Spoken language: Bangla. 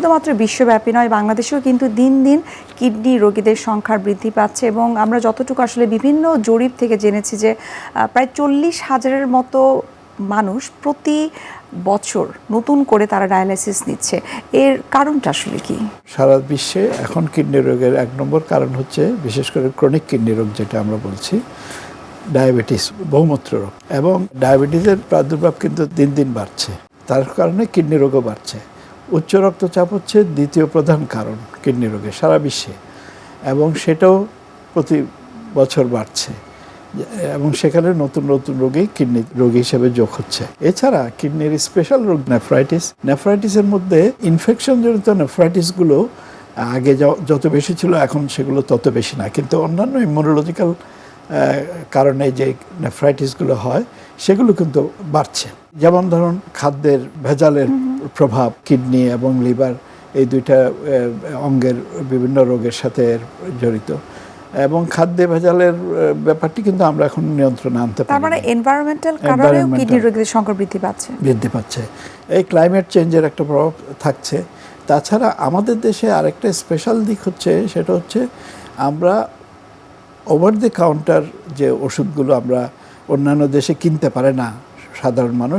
শুধুমাত্র বিশ্বব্যাপী নয়, বাংলাদেশেও কিন্তু দিন দিন কিডনি রোগীদের সংখ্যা বৃদ্ধি পাচ্ছে এবং আমরা যতটুকু আসলে বিভিন্ন জরিপ থেকে জেনেছি যে প্রায় চল্লিশ হাজারের মতো মানুষ প্রতি বছর নতুন করে তারা ডায়ালাইসিস নিচ্ছে। এর কারণটা আসলে কি? সারা বিশ্বে এখন কিডনি রোগের এক নম্বর কারণ হচ্ছে, বিশেষ করে ক্রনিক কিডনি রোগ যেটা আমরা বলছি, ডায়াবেটিস, বহুমূত্র রোগ। এবং ডায়াবেটিসের প্রাদুর্ভাব কিন্তু দিন দিন বাড়ছে। তার কারণে কিডনি রোগও বাড়ছে। উচ্চ রক্তচাপ হচ্ছে দ্বিতীয় প্রধান কারণ কিডনি রোগে সারা বিশ্বে। এবং সেটাও প্রতি বছর বাড়ছে। এবং সেখানে নতুন নতুন রোগী কিডনি রোগী হিসেবে যোগ হচ্ছে। এছাড়া কিডনির স্পেশাল রোগ নেফ্রাইটিস নেফ্রাইটিসের মধ্যে ইনফেকশন জনিত নেফ্রাইটিসগুলো আগে যত বেশি ছিল, এখন সেগুলো তত বেশি না। কিন্তু অন্যান্য ইমিউনোলজিক্যাল কারণে যে নেফ্রাইটিসগুলো হয় সেগুলো কিন্তু বাড়ছে। যেমন ধরুন খাদ্যের ভেজালের প্রভাব কিডনি এবং লিভার এই দুইটা অঙ্গের বিভিন্ন রোগের সাথে জড়িত। এবং খাদ্যে ভেজালের ব্যাপারটি কিন্তু আমরা এখন নিয়ন্ত্রণে আনতে তার পারি মানে না। এনভায়রনমেন্টাল কারণেও কিডনি রোগীদের সংখ্যা বৃদ্ধি পাচ্ছে। বৃদ্ধি পাচ্ছে। এই ক্লাইমেট চেঞ্জের একটা প্রভাব থাকছে। তাছাড়া আমাদের দেশে আরেকটা স্পেশাল দিক হচ্ছে সেটা হচ্ছে আমরা ওভার দ্য কাউন্টার যে ওষুধগুলো আমরা অন্যান্য দেশে কিনতে পারে না সাধারণ মানুষ